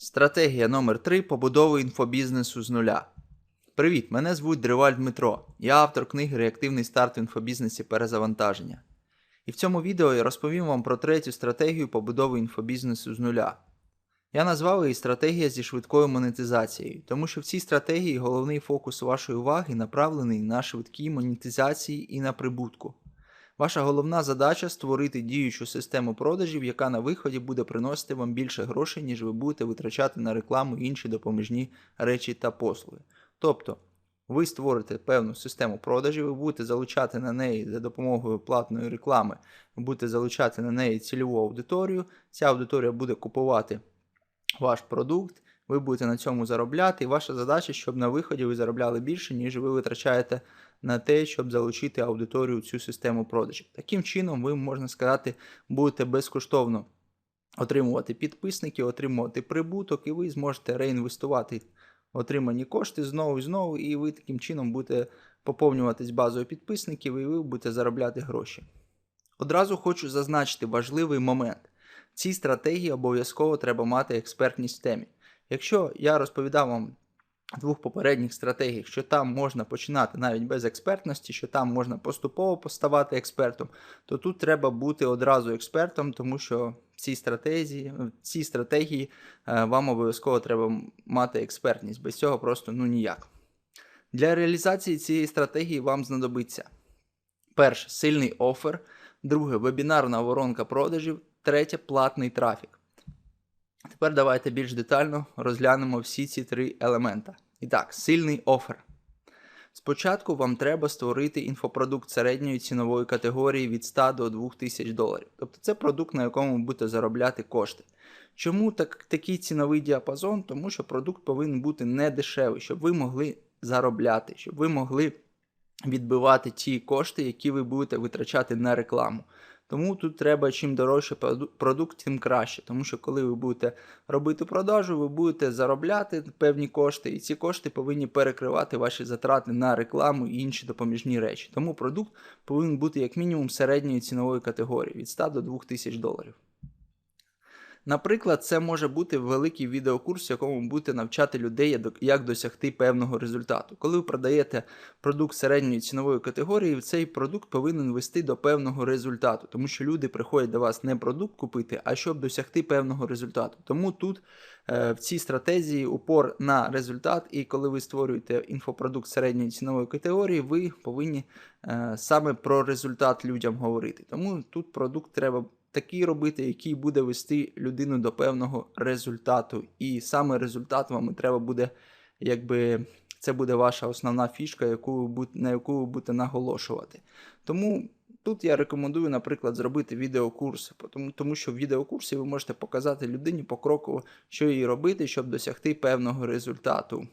Стратегія номер 3 побудови інфобізнесу з нуля. Привіт, мене звуть Дриваль Дмитро. Я автор книги Реактивний старт в інфобізнесі перезавантаження. І в цьому відео я розповім вам про третю стратегію побудови інфобізнесу з нуля. Я назвав її стратегія зі швидкою монетизацією, тому що в цій стратегії головний фокус вашої уваги направлений на швидкій монетизації і на прибутку. Ваша головна задача створити діючу систему продажів, яка на виході буде приносити вам більше грошей, ніж ви будете витрачати на рекламу інші допоміжні речі та послуги. Тобто, ви створите певну систему продажів, ви будете залучати на неї за допомогою платної реклами, ви будете залучати на неї цільову аудиторію. Ця аудиторія буде купувати ваш продукт, ви будете на цьому заробляти, і ваша задача, щоб на виході ви заробляли більше, ніж ви витрачаєте на те, щоб залучити аудиторію в цю систему продажів. Таким чином, ви, можна сказати, будете безкоштовно отримувати підписників, отримувати прибуток, і ви зможете реінвестувати отримані кошти знову і знову, і ви таким чином будете поповнюватись базою підписників, і ви будете заробляти гроші. Одразу хочу зазначити важливий момент. В цій стратегії обов'язково треба мати експертність в темі. Якщо я розповідав вам двох попередніх стратегіях, що там можна починати навіть без експертності, що там можна поступово поставати експертом, то тут треба бути одразу експертом, тому що в цій стратегії, цій стратегії е, вам обов'язково треба мати експертність. Без цього просто ну ніяк. Для реалізації цієї стратегії вам знадобиться перше сильний офер, друге вебінарна воронка продажів, третє платний трафік. Тепер давайте більш детально розглянемо всі ці три елемента. І так, сильний офер. Спочатку вам треба створити інфопродукт середньої цінової категорії від 100 до 2000 доларів. Тобто це продукт, на якому ви будете заробляти кошти. Чому так, такий ціновий діапазон? Тому що продукт повинен бути не дешевий, щоб ви могли заробляти, щоб ви могли відбивати ті кошти, які ви будете витрачати на рекламу. Тому тут треба чим дорожче продукт, тим краще. Тому що коли ви будете робити продажу, ви будете заробляти певні кошти, і ці кошти повинні перекривати ваші затрати на рекламу і інші допоміжні речі. Тому продукт повинен бути як мінімум середньої цінової категорії від 100 до 2000 доларів. Наприклад, це може бути великий відеокурс, в якому будете навчати людей, як досягти певного результату. Коли ви продаєте продукт середньої цінової категорії, цей продукт повинен вести до певного результату, тому що люди приходять до вас не продукт купити, а щоб досягти певного результату. Тому тут е, в цій стратегії упор на результат, і коли ви створюєте інфопродукт середньої цінової категорії, ви повинні е, саме про результат людям говорити. Тому тут продукт треба такий робити, який буде вести людину до певного результату. І саме результат вам треба буде, якби це буде ваша основна фішка, яку на яку ви будете наголошувати. Тому тут я рекомендую, наприклад, зробити відеокурс, тому, тому що в відеокурсі ви можете показати людині покроково, що їй робити, щоб досягти певного результату.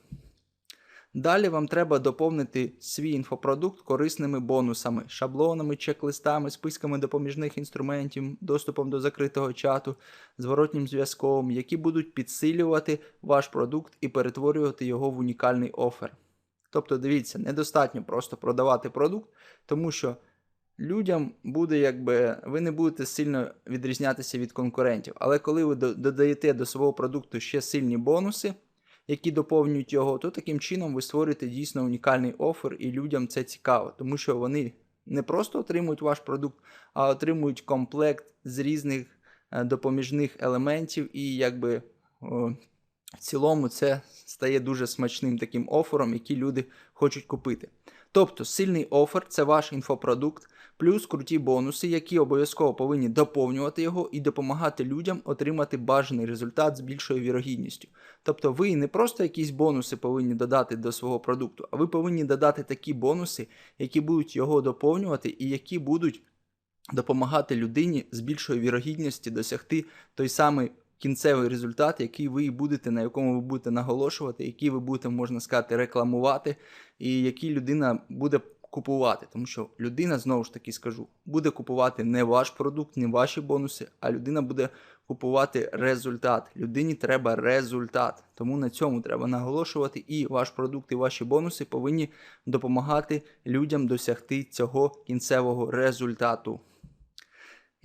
Далі вам треба доповнити свій інфопродукт корисними бонусами, шаблонами, чек-листами, списками допоміжних інструментів, доступом до закритого чату, зворотнім зв'язком, які будуть підсилювати ваш продукт і перетворювати його в унікальний офер. Тобто, дивіться, недостатньо просто продавати продукт, тому що людям буде, якби ви не будете сильно відрізнятися від конкурентів. Але коли ви додаєте до свого продукту ще сильні бонуси, які доповнюють його, то таким чином ви створюєте дійсно унікальний офер, і людям це цікаво, тому що вони не просто отримують ваш продукт, а отримують комплект з різних е, допоміжних елементів, і якби в цілому це стає дуже смачним таким офером, який люди хочуть купити. Тобто сильний офер це ваш інфопродукт, плюс круті бонуси, які обов'язково повинні доповнювати його і допомагати людям отримати бажаний результат з більшою вірогідністю. Тобто ви не просто якісь бонуси повинні додати до свого продукту, а ви повинні додати такі бонуси, які будуть його доповнювати і які будуть допомагати людині з більшою вірогідністю досягти той самий кінцевий результат, який ви будете, на якому ви будете наголошувати, який ви будете, можна сказати, рекламувати, і який людина буде купувати. Тому що людина, знову ж таки скажу, буде купувати не ваш продукт, не ваші бонуси, а людина буде купувати результат. Людині треба результат. Тому на цьому треба наголошувати, і ваш продукт, і ваші бонуси повинні допомагати людям досягти цього кінцевого результату.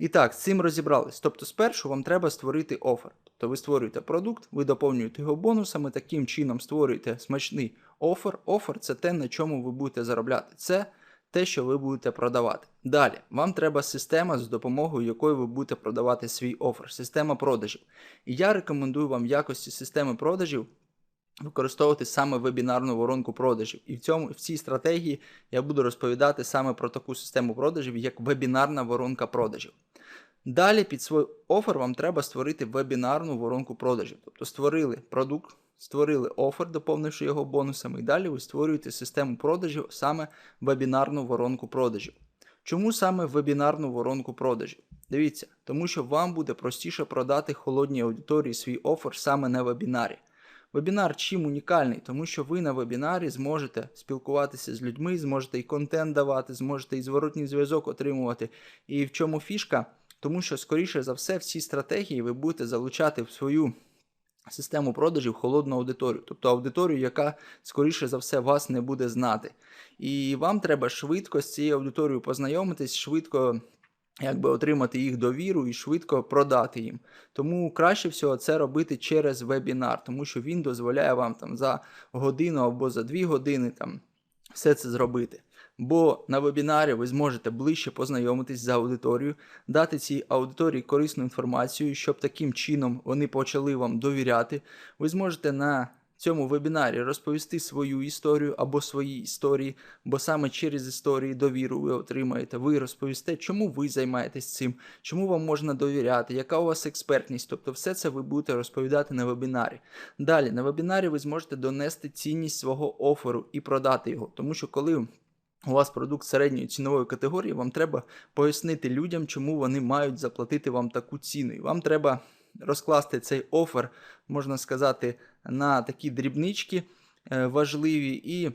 І так, з цим розібрались. Тобто, спершу вам треба створити офер. Тобто ви створюєте продукт, ви доповнюєте його бонусами, таким чином створюєте смачний офер. Офер це те, на чому ви будете заробляти. Це те, що ви будете продавати. Далі, вам треба система, з допомогою якої ви будете продавати свій офер, система продажів. І я рекомендую вам в якості системи продажів використовувати саме вебінарну воронку продажів. І в цьому в цій стратегії я буду розповідати саме про таку систему продажів, як вебінарна воронка продажів. Далі під свій офер вам треба створити вебінарну воронку продажів. Тобто створили продукт, створили офер, доповнивши його бонусами, і далі ви створюєте систему продажів, саме вебінарну воронку продажів. Чому саме вебінарну воронку продажів? Дивіться, тому що вам буде простіше продати холодній аудиторії свій офер саме на вебінарі. Вебінар чим унікальний, тому що ви на вебінарі зможете спілкуватися з людьми, зможете і контент давати, зможете і зворотній зв'язок отримувати. І в чому фішка? Тому що, скоріше за все, всі стратегії ви будете залучати в свою систему продажів холодну аудиторію, тобто аудиторію, яка, скоріше за все, вас не буде знати. І вам треба швидко з цією аудиторією познайомитись, швидко якби отримати їх довіру і швидко продати їм. Тому краще всього це робити через вебінар, тому що він дозволяє вам там за годину або за дві години там все це зробити. Бо на вебінарі ви зможете ближче познайомитись з аудиторією, дати цій аудиторії корисну інформацію, щоб таким чином вони почали вам довіряти. Ви зможете на цьому вебінарі розповісти свою історію або свої історії, бо саме через історії довіру ви отримаєте. Ви розповісте, чому ви займаєтесь цим, чому вам можна довіряти, яка у вас експертність. Тобто, все це ви будете розповідати на вебінарі. Далі на вебінарі ви зможете донести цінність свого оферу і продати його, тому що коли у вас продукт середньої цінової категорії, вам треба пояснити людям, чому вони мають заплатити вам таку ціну. І вам треба розкласти цей офер, можна сказати, на такі дрібнички е, важливі і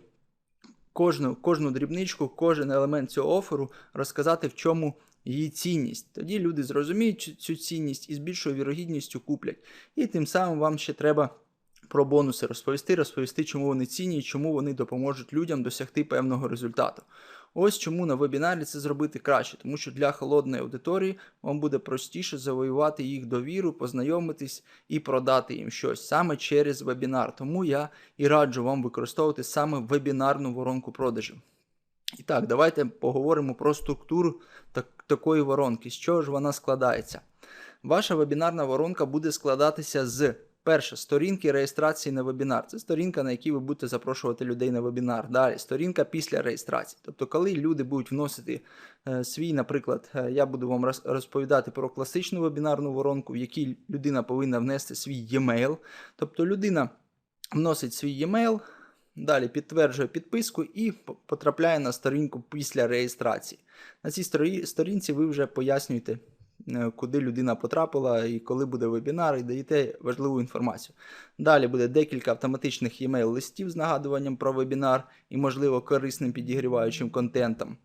кожну, кожну дрібничку, кожен елемент цього оферу розказати, в чому її цінність. Тоді люди зрозуміють цю цінність і з більшою вірогідністю куплять. І тим самим вам ще треба про бонуси розповісти, розповісти, чому вони цінні, чому вони допоможуть людям досягти певного результату. Ось чому на вебінарі це зробити краще, тому що для холодної аудиторії вам буде простіше завоювати їх довіру, познайомитись і продати їм щось саме через вебінар. Тому я і раджу вам використовувати саме вебінарну воронку продажів. І так, давайте поговоримо про структуру так, такої воронки. З чого ж вона складається? Ваша вебінарна воронка буде складатися з Перше, сторінки реєстрації на вебінар. Це сторінка, на якій ви будете запрошувати людей на вебінар. Далі сторінка після реєстрації. Тобто, коли люди будуть вносити е, свій, наприклад, е, я буду вам розповідати про класичну вебінарну воронку, в якій людина повинна внести свій e-mail. Тобто людина вносить свій e-mail, далі підтверджує підписку і потрапляє на сторінку після реєстрації. На цій сторінці ви вже пояснюєте. Е, куди людина потрапила і коли буде вебінар, і даєте важливу інформацію. Далі буде декілька автоматичних e-mail листів з нагадуванням про вебінар і, можливо, корисним підігріваючим контентом.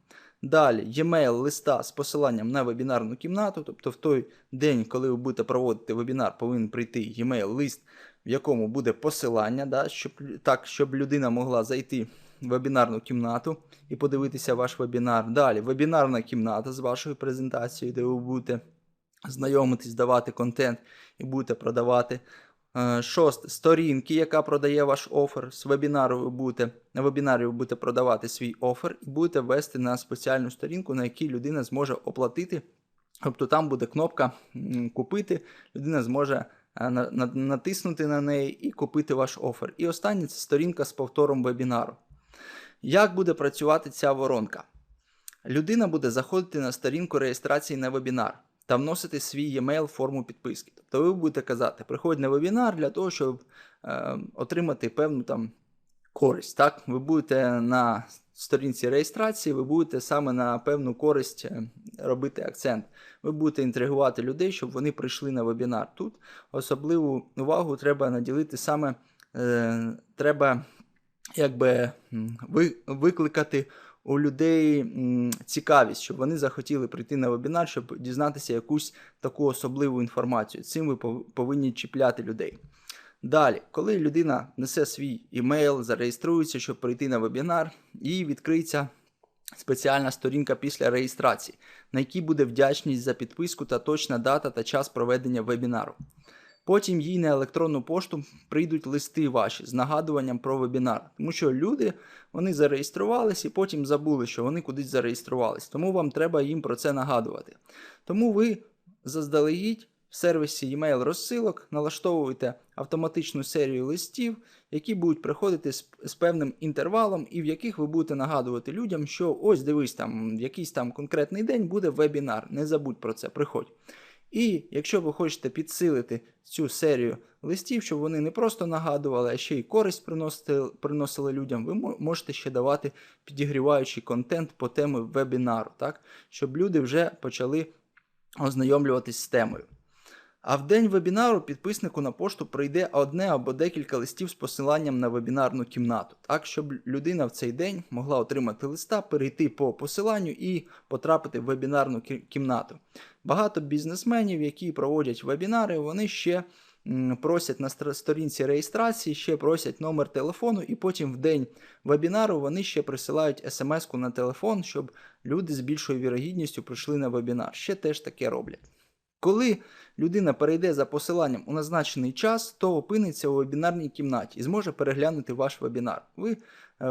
Далі e-mail листа з посиланням на вебінарну кімнату, тобто в той день, коли ви будете проводити вебінар, повинен прийти e-mail лист, в якому буде посилання, да, щоб, так, щоб людина могла зайти вебінарну кімнату і подивитися ваш вебінар. Далі вебінарна кімната з вашою презентацією, де ви будете знайомитись, давати контент і будете продавати. Е, шосте сторінки, яка продає ваш офер. З вебінару ви будете на вебінарі ви будете продавати свій офер і будете ввести на спеціальну сторінку, на якій людина зможе оплатити. Тобто там буде кнопка Купити, людина зможе е, натиснути на неї і купити ваш офер. І останнє це сторінка з повтором вебінару. Як буде працювати ця воронка? Людина буде заходити на сторінку реєстрації на вебінар та вносити свій e-mail форму підписки. Тобто ви будете казати, приходь на вебінар для того, щоб е, отримати певну там користь. Так? Ви будете на сторінці реєстрації, ви будете саме на певну користь е, робити акцент. Ви будете інтригувати людей, щоб вони прийшли на вебінар. Тут особливу увагу треба наділити саме е, треба якби викликати у людей цікавість, щоб вони захотіли прийти на вебінар, щоб дізнатися якусь таку особливу інформацію. Цим ви повинні чіпляти людей. Далі, коли людина несе свій імейл, зареєструється, щоб прийти на вебінар, їй відкриється спеціальна сторінка після реєстрації, на якій буде вдячність за підписку та точна дата та час проведення вебінару. Потім їй на електронну пошту прийдуть листи ваші з нагадуванням про вебінар. Тому що люди вони зареєструвались і потім забули, що вони кудись зареєструвались. Тому вам треба їм про це нагадувати. Тому ви заздалегідь в сервісі e-mail розсилок налаштовуєте автоматичну серію листів, які будуть приходити з, з певним інтервалом, і в яких ви будете нагадувати людям, що ось дивись, там якийсь там конкретний день буде вебінар. Не забудь про це, приходь. І якщо ви хочете підсилити цю серію листів, щоб вони не просто нагадували, а ще й користь приносили, приносили людям, ви можете ще давати підігріваючий контент по темі вебінару, так? щоб люди вже почали ознайомлюватись з темою. А в день вебінару підписнику на пошту прийде одне або декілька листів з посиланням на вебінарну кімнату, так щоб людина в цей день могла отримати листа, перейти по посиланню і потрапити в вебінарну кімнату. Багато бізнесменів, які проводять вебінари, вони ще просять на сторінці реєстрації, ще просять номер телефону, і потім в день вебінару вони ще присилають смс-ку на телефон, щоб люди з більшою вірогідністю прийшли на вебінар. Ще теж таке роблять. Коли людина перейде за посиланням у назначений час, то опиниться у вебінарній кімнаті і зможе переглянути ваш вебінар. Ви е,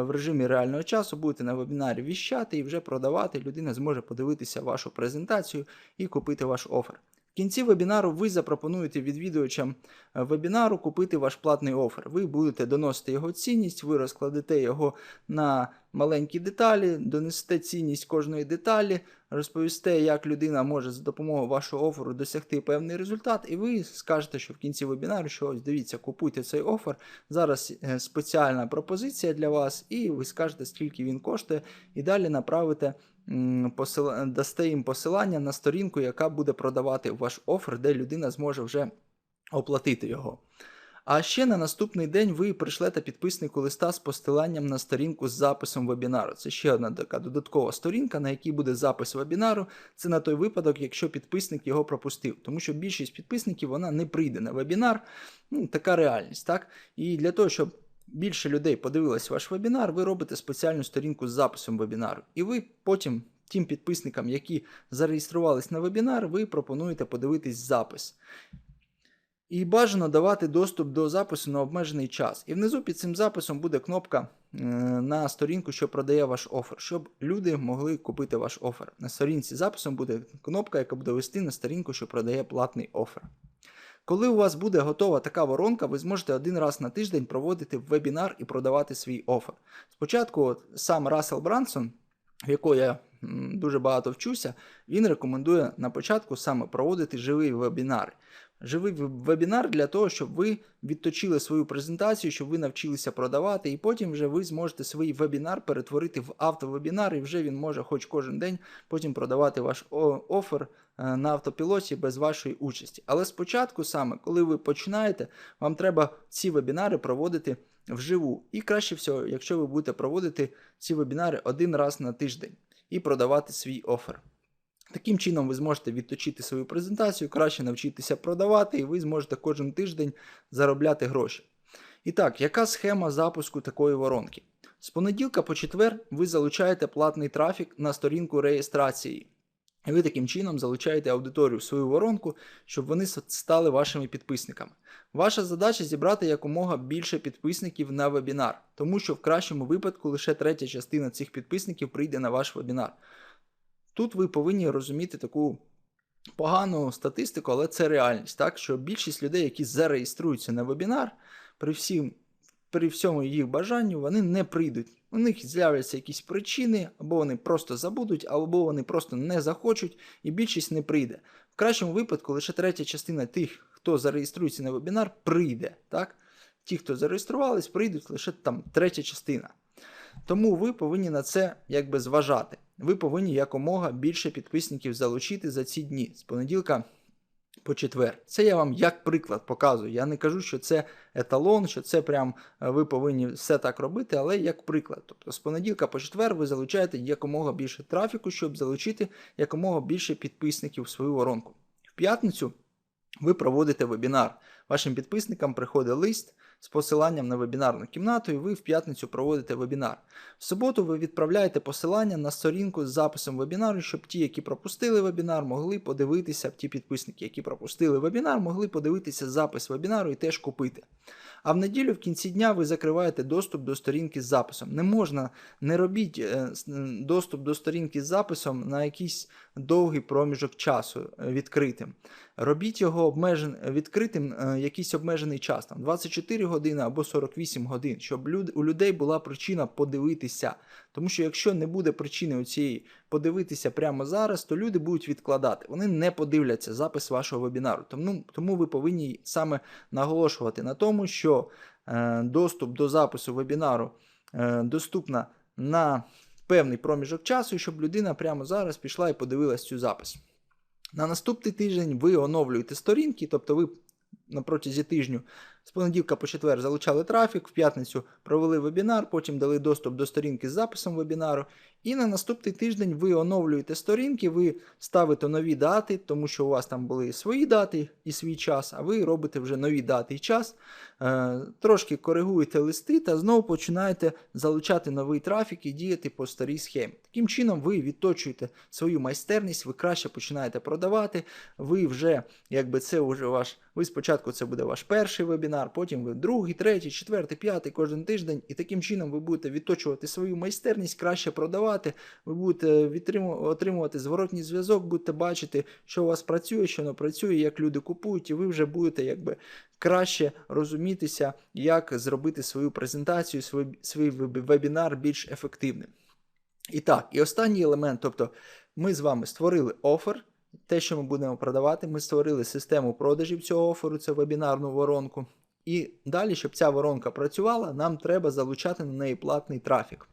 в режимі реального часу будете на вебінарі віщати і вже продавати. Людина зможе подивитися вашу презентацію і купити ваш офер. В кінці вебінару ви запропонуєте відвідувачам е, вебінару купити ваш платний офер. Ви будете доносити його цінність, ви розкладете його на маленькі деталі, донесете цінність кожної деталі, розповісте, як людина може за допомогою вашого оферу досягти певний результат, і ви скажете, що в кінці вебінару, що ось дивіться, купуйте цей офер. Зараз е, спеціальна пропозиція для вас, і ви скажете, скільки він коштує, і далі направите. Дасте їм посилання на сторінку, яка буде продавати ваш офер, де людина зможе вже оплатити його. А ще на наступний день ви пришлете підписнику листа з посиланням на сторінку з записом вебінару. Це ще одна така додаткова сторінка, на якій буде запис вебінару. Це на той випадок, якщо підписник його пропустив. Тому що більшість підписників вона не прийде на вебінар. Ну, така реальність, так? І для того, щоб більше людей подивилось ваш вебінар, ви робите спеціальну сторінку з записом вебінару. І ви потім тим підписникам, які зареєструвались на вебінар, ви пропонуєте подивитись запис. І бажано давати доступ до запису на обмежений час. І внизу під цим записом буде кнопка е, на сторінку, що продає ваш офер, щоб люди могли купити ваш офер. На сторінці записом буде кнопка, яка буде вести на сторінку, що продає платний офер. Коли у вас буде готова така воронка, ви зможете один раз на тиждень проводити вебінар і продавати свій офер. Спочатку сам Рассел Брансон, в якого я дуже багато вчуся, він рекомендує на початку саме проводити живі вебінари. Живий вебінар для того, щоб ви відточили свою презентацію, щоб ви навчилися продавати, і потім вже ви зможете свій вебінар перетворити в автовебінар, і вже він може хоч кожен день потім продавати ваш офер е, на автопілоті без вашої участі. Але спочатку, саме коли ви починаєте, вам треба ці вебінари проводити вживу. І краще всього, якщо ви будете проводити ці вебінари один раз на тиждень і продавати свій офер. Таким чином, ви зможете відточити свою презентацію, краще навчитися продавати, і ви зможете кожен тиждень заробляти гроші. І так, яка схема запуску такої воронки? З понеділка по четвер ви залучаєте платний трафік на сторінку реєстрації. І ви таким чином залучаєте аудиторію в свою воронку, щоб вони стали вашими підписниками. Ваша задача зібрати якомога більше підписників на вебінар, тому що в кращому випадку лише третя частина цих підписників прийде на ваш вебінар. Тут ви повинні розуміти таку погану статистику, але це реальність, так? Що більшість людей, які зареєструються на вебінар, при всім, при всьому їх бажанню, вони не прийдуть. У них з'являться якісь причини, або вони просто забудуть, або вони просто не захочуть, і більшість не прийде. В кращому випадку лише третя частина тих, хто зареєструється на вебінар, прийде. Так? Ті, хто зареєструвались, прийдуть лише там третя частина. Тому ви повинні на це якби зважати. Ви повинні якомога більше підписників залучити за ці дні з понеділка по четвер. Це я вам як приклад показую. Я не кажу, що це еталон, що це прям е, ви повинні все так робити, але як приклад. Тобто з понеділка по четвер ви залучаєте якомога більше трафіку, щоб залучити якомога більше підписників в свою воронку. В п'ятницю ви проводите вебінар. Вашим підписникам приходить лист з посиланням на вебінарну кімнату, і ви в п'ятницю проводите вебінар. В суботу ви відправляєте посилання на сторінку з записом вебінару, щоб ті, які пропустили вебінар, могли подивитися, ті підписники, які пропустили вебінар, могли подивитися запис вебінару і теж купити. А в неділю в кінці дня ви закриваєте доступ до сторінки з записом. Не можна, не робіть е, доступ до сторінки з записом на якийсь довгий проміжок часу е, відкритим. Робіть його обмежен, відкритим е, якийсь обмежений час, там 24 години або 48 годин, щоб люд, у людей була причина подивитися. Тому що якщо не буде причини у цієї подивитися прямо зараз, то люди будуть відкладати. Вони не подивляться запис вашого вебінару. Тому, тому ви повинні саме наголошувати на тому, що е, доступ до запису вебінару е, доступна на певний проміжок часу, щоб людина прямо зараз пішла і подивилась цю запис. На наступний тиждень ви оновлюєте сторінки, тобто ви на протязі тижню з понеділка по четвер залучали трафік, в п'ятницю провели вебінар, потім дали доступ до сторінки з записом вебінару. І на наступний тиждень ви оновлюєте сторінки, ви ставите нові дати, тому що у вас там були свої дати і свій час, а ви робите вже нові дати і час, е, трошки коригуєте листи та знову починаєте залучати новий трафік і діяти по старій схемі. Таким чином, ви відточуєте свою майстерність, ви краще починаєте продавати. Ви вже, якби це вже ваш. Ви спочатку це буде ваш перший вебінар, потім ви другий, третій, четвертий, п'ятий кожен тиждень, і таким чином ви будете відточувати свою майстерність, краще продавати. Ви будете отримувати зворотній зв'язок, будете бачити, що у вас працює, що не працює, як люди купують, і ви вже будете якби краще розумітися, як зробити свою презентацію, свій вебінар більш ефективним. І так, і останній елемент, тобто ми з вами створили офер, те, що ми будемо продавати, ми створили систему продажів цього оферу, це вебінарну воронку. І далі, щоб ця воронка працювала, нам треба залучати на неї платний трафік.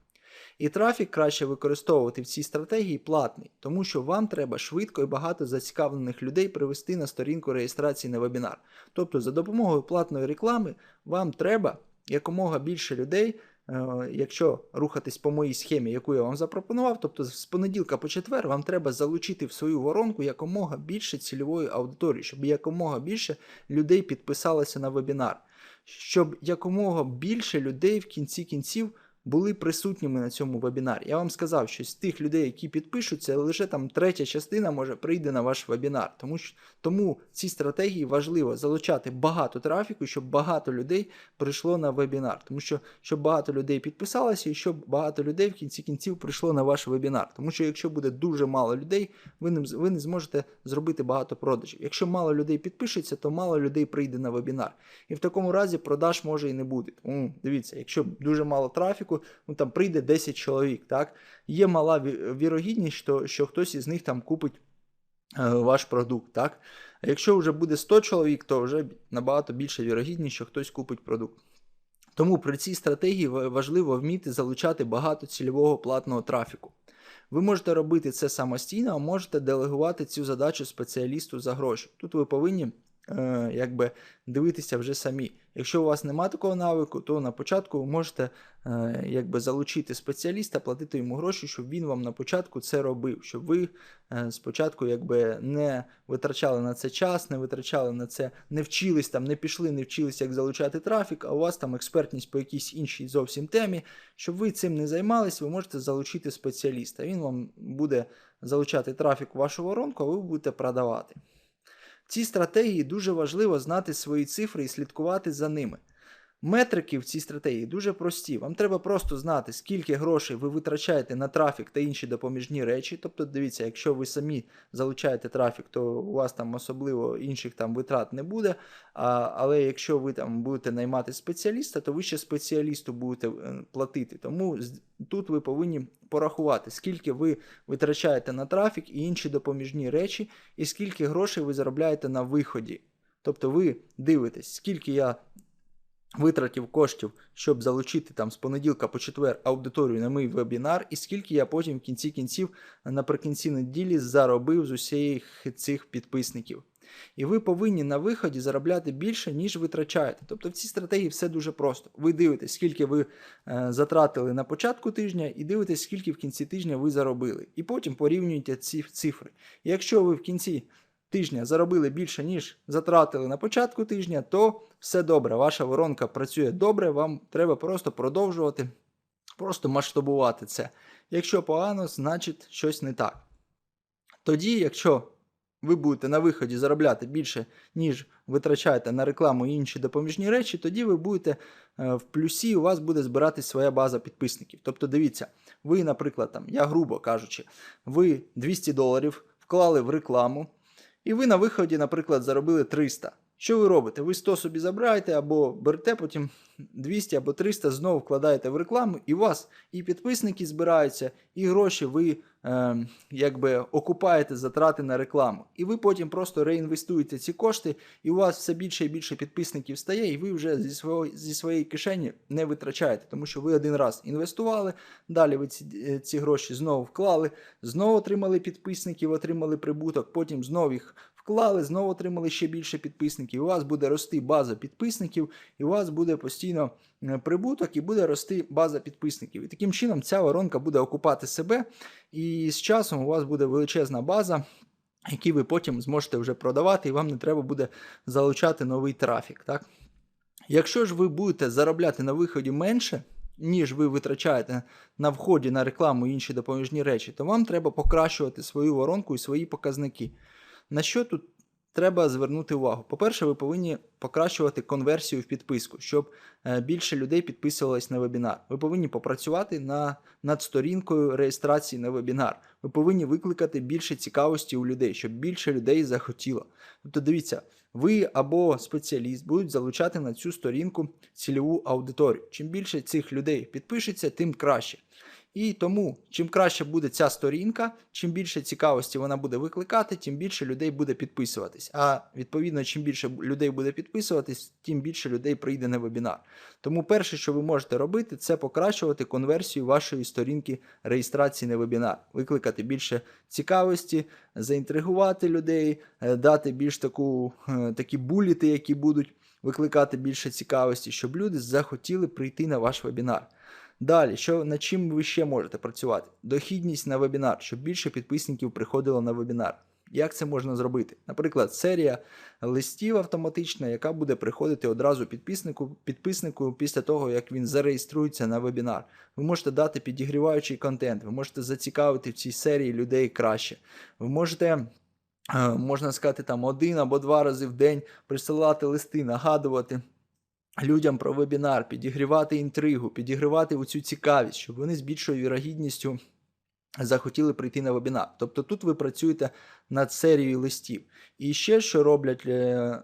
І трафік краще використовувати в цій стратегії платний, тому що вам треба швидко і багато зацікавлених людей привести на сторінку реєстрації на вебінар. Тобто, за допомогою платної реклами вам треба якомога більше людей, якщо рухатись по моїй схемі, яку я вам запропонував, тобто з понеділка по четвер вам треба залучити в свою воронку якомога більше цільової аудиторії, щоб якомога більше людей підписалося на вебінар, щоб якомога більше людей в кінці кінців були присутніми на цьому вебінарі. Я вам сказав, що з тих людей, які підпишуться, лише там третя частина може прийде на ваш вебінар. Тому що тому цій стратегії важливо залучати багато трафіку, щоб багато людей прийшло на вебінар. Тому що щоб багато людей підписалося, і щоб багато людей в кінці кінців прийшло на ваш вебінар. Тому що якщо буде дуже мало людей, ви не, ви не зможете зробити багато продажів. Якщо мало людей підпишеться, то мало людей прийде на вебінар. І в такому разі продаж може і не бути. Тому дивіться, якщо дуже мало трафіку, ну там прийде 10 чоловік, так є мала вірогідність, що, що хтось із них там купить е, ваш продукт. так. А якщо вже буде 100 чоловік, то вже набагато більша вірогідність, що хтось купить продукт. Тому при цій стратегії важливо вміти залучати багато цільового платного трафіку. Ви можете робити це самостійно, а можете делегувати цю задачу спеціалісту за гроші. Тут ви повинні е, якби дивитися вже самі. Якщо у вас немає такого навику, то на початку ви можете е, якби залучити спеціаліста, платити йому гроші, щоб він вам на початку це робив, щоб ви е, спочатку якби не витрачали на це час, не витрачали на це, не вчились там, не пішли, не вчились, як залучати трафік, а у вас там експертність по якійсь іншій зовсім темі. Щоб ви цим не займались, ви можете залучити спеціаліста. Він вам буде залучати трафік в вашу воронку, а ви будете продавати. В цій стратегії дуже важливо знати свої цифри і слідкувати за ними. Метрики в цій стратегії дуже прості. Вам треба просто знати, скільки грошей ви витрачаєте на трафік та інші допоміжні речі. Тобто, дивіться, якщо ви самі залучаєте трафік, то у вас там особливо інших там витрат не буде. А, але якщо ви там будете наймати спеціаліста, то ви ще спеціалісту будете е, платити. Тому тут ви повинні порахувати, скільки ви витрачаєте на трафік і інші допоміжні речі, і скільки грошей ви заробляєте на виході. Тобто ви дивитесь, скільки я витратив коштів, щоб залучити там з понеділка по четвер аудиторію на мій вебінар, і скільки я потім в кінці кінців наприкінці неділі заробив з усіх цих підписників. І ви повинні на виході заробляти більше, ніж витрачаєте. Тобто в цій стратегії все дуже просто. Ви дивитесь, скільки ви е, затратили на початку тижня, і дивитесь, скільки в кінці тижня ви заробили. І потім порівнюєте ці цифри. І якщо ви в кінці тижня заробили більше, ніж затратили на початку тижня, то все добре. Ваша воронка працює добре, вам треба просто продовжувати, просто масштабувати це. Якщо погано, значить щось не так. Тоді, якщо ви будете на виході заробляти більше, ніж витрачаєте на рекламу і інші допоміжні речі, тоді ви будете е, в плюсі, у вас буде збиратись своя база підписників. Тобто, дивіться, ви, наприклад, там, я грубо кажучи, ви 200 доларів вклали в рекламу, і ви на виході, наприклад, заробили 300. Що ви робите? Ви 100 собі забираєте або берете потім 200 або 300 знову вкладаєте в рекламу, і у вас і підписники збираються, і гроші ви е, якби окупаєте затрати на рекламу. І ви потім просто реінвестуєте ці кошти, і у вас все більше і більше підписників стає, і ви вже зі, свого, зі своєї кишені не витрачаєте, тому що ви один раз інвестували, далі ви ці, е, ці гроші знову вклали, знову отримали підписників, отримали прибуток, потім знову їх вклали, знову отримали ще більше підписників. У вас буде рости база підписників, і у вас буде постійно е, прибуток, і буде рости база підписників. І таким чином ця воронка буде окупати себе, і з часом у вас буде величезна база. Які ви потім зможете вже продавати, і вам не треба буде залучати новий трафік. Так? Якщо ж ви будете заробляти на виході менше, ніж ви витрачаєте на вході на рекламу і інші допоміжні речі, то вам треба покращувати свою воронку і свої показники. На що тут треба звернути увагу? По-перше, ви повинні покращувати конверсію в підписку, щоб е, більше людей підписувались на вебінар. Ви повинні попрацювати на, над сторінкою реєстрації на вебінар. Ви повинні викликати більше цікавості у людей, щоб більше людей захотіло. Тобто, дивіться, ви або спеціаліст будуть залучати на цю сторінку цільову аудиторію. Чим більше цих людей підпишеться, тим краще. І тому, чим краще буде ця сторінка, чим більше цікавості вона буде викликати, тим більше людей буде підписуватись. А відповідно, чим більше людей буде підписуватись, тим більше людей прийде на вебінар. Тому перше, що ви можете робити, це покращувати конверсію вашої сторінки реєстрації на вебінар, викликати більше цікавості, заінтригувати людей, е, дати більш таку, е, такі буліти, які будуть викликати більше цікавості, щоб люди захотіли прийти на ваш вебінар. Далі, що над чим ви ще можете працювати? Дохідність на вебінар, щоб більше підписників приходило на вебінар. Як це можна зробити? Наприклад, серія листів автоматична, яка буде приходити одразу підписнику, підписнику після того, як він зареєструється на вебінар. Ви можете дати підігріваючий контент, ви можете зацікавити в цій серії людей краще. Ви можете. е, Можна сказати, там один або два рази в день присилати листи, нагадувати людям про вебінар, підігрівати інтригу, підігрівати цю цікавість, щоб вони з більшою вірогідністю захотіли прийти на вебінар. Тобто тут ви працюєте над серією листів. І ще що роблять е,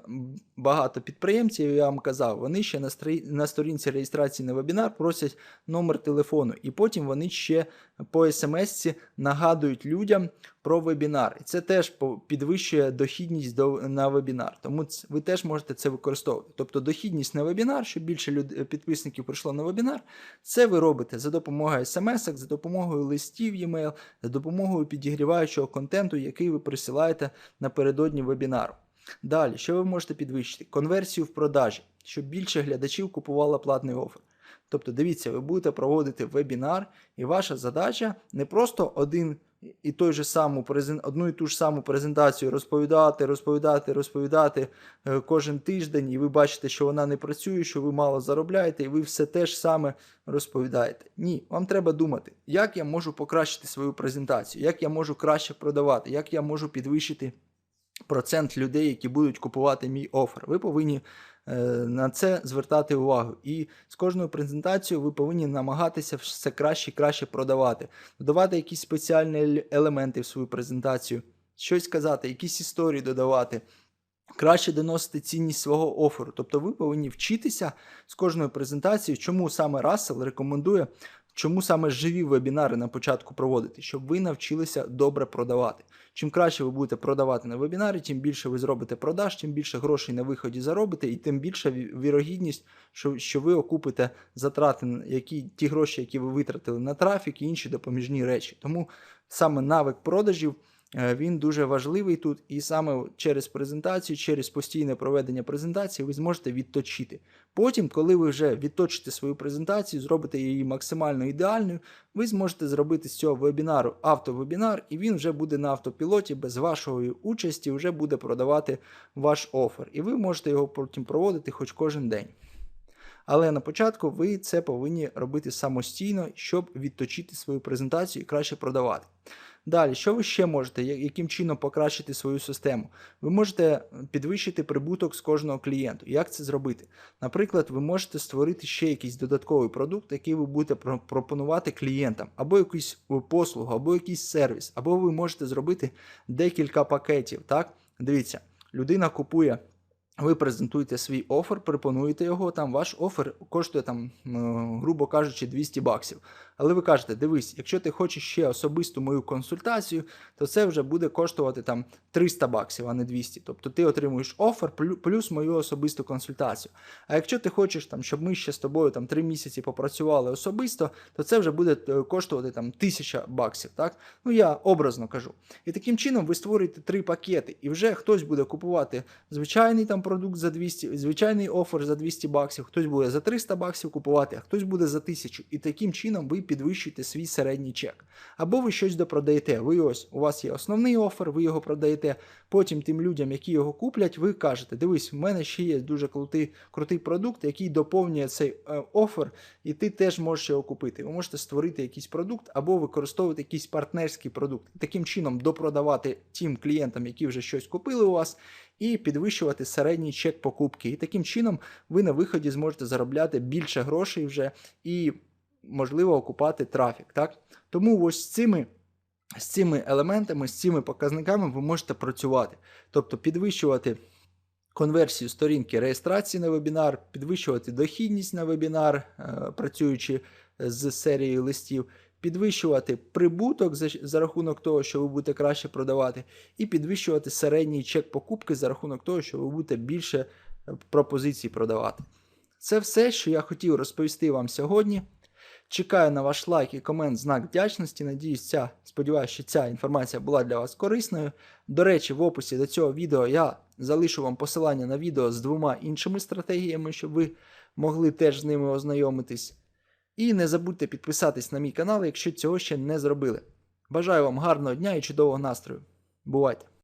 багато підприємців, я вам казав, вони ще на, сторінці реєстрації на вебінар просять номер телефону, і потім вони ще по смс нагадують людям про вебінар. І це теж підвищує дохідність до, на вебінар. Тому ви теж можете це використовувати. Тобто дохідність на вебінар, щоб більше підписників прийшло на вебінар, це ви робите за допомогою смс, за допомогою листів e-mail, за допомогою підігріваючого контенту, який ви присилаєте напередодні вебінару. Далі, що ви можете підвищити? Конверсію в продажі, щоб більше глядачів купувало платний офер. Тобто, дивіться, ви будете проводити вебінар, і ваша задача не просто один і той же саму одну і ту ж саму презентацію розповідати, розповідати, розповідати е, кожен тиждень, і ви бачите, що вона не працює, що ви мало заробляєте, і ви все те ж саме розповідаєте. Ні, вам треба думати, як я можу покращити свою презентацію, як я можу краще продавати, як я можу підвищити процент людей, які будуть купувати мій офер. Ви повинні на це звертати увагу. І з кожною презентацією ви повинні намагатися все краще і краще продавати, додавати якісь спеціальні елементи в свою презентацію, щось казати, якісь історії додавати. Краще доносити цінність свого оферу. Тобто ви повинні вчитися з кожною презентацією, чому саме Рассел рекомендує, чому саме живі вебінари на початку проводити, щоб ви навчилися добре продавати. Чим краще ви будете продавати на вебінарі, тим більше ви зробите продаж, тим більше грошей на виході заробите, і тим більша ві- вірогідність, що, що ви окупите затрати, які, ті гроші, які ви витратили на трафік і інші допоміжні речі. Тому саме навик продажів Він дуже важливий тут, і саме через презентацію, через постійне проведення презентації, ви зможете відточити. Потім, коли ви вже відточите свою презентацію, зробите її максимально ідеальною, ви зможете зробити з цього вебінару автовебінар, і він вже буде на автопілоті без вашої участі, вже буде продавати ваш офер. І ви можете його потім проводити хоч кожен день. Але на початку ви це повинні робити самостійно, щоб відточити свою презентацію і краще продавати. Далі, що ви ще можете, яким чином покращити свою систему? Ви можете підвищити прибуток з кожного клієнту. Як це зробити? Наприклад, ви можете створити ще якийсь додатковий продукт, який ви будете пропонувати клієнтам, або якусь е, послугу, або якийсь сервіс, або ви можете зробити декілька пакетів. Так, дивіться, людина купує. Ви презентуєте свій офер, пропонуєте його. Там ваш офер коштує там, е, грубо кажучи, 200 баксів. Але ви кажете, дивись, якщо ти хочеш ще особисту мою консультацію, то це вже буде коштувати там 300 баксів, а не 200. Тобто ти отримуєш офер плюс мою особисту консультацію. А якщо ти хочеш, там, щоб ми ще з тобою там 3 місяці попрацювали особисто, то це вже буде е, коштувати там 1000 баксів. Так? Ну я образно кажу. І таким чином ви створюєте три пакети, і вже хтось буде купувати звичайний там продукт за 200, звичайний офер за 200 баксів, хтось буде за 300 баксів купувати, а хтось буде за 1000. І таким чином ви підвищуєте свій середній чек. Або ви щось допродаєте. Ви ось у вас є основний офер, ви його продаєте. Потім тим людям, які його куплять, ви кажете: дивись, в мене ще є дуже крутий, крутий продукт, який доповнює цей е, офер, і ти теж можеш його купити. Ви можете створити якийсь продукт або використовувати якийсь партнерський продукт. Таким чином допродавати тим клієнтам, які вже щось купили у вас, і підвищувати середній чек покупки. І таким чином ви на виході зможете заробляти більше грошей вже і, можливо, окупати трафік. Так? Тому ось цими. З цими елементами, з цими показниками ви можете працювати, тобто підвищувати конверсію сторінки реєстрації на вебінар, підвищувати дохідність на вебінар, е, працюючи з серією листів, підвищувати прибуток за, за рахунок того, що ви будете краще продавати, і підвищувати середній чек покупки за рахунок того, що ви будете більше е, пропозицій продавати. Це все, що я хотів розповісти вам сьогодні. Чекаю на ваш лайк і комент знак вдячності. Надіюсь, ця, сподіваюся, що ця інформація була для вас корисною. До речі, в описі до цього відео я залишу вам посилання на відео з двома іншими стратегіями, щоб ви могли теж з ними ознайомитись. І не забудьте підписатись на мій канал, якщо цього ще не зробили. Бажаю вам гарного дня і чудового настрою. Бувайте!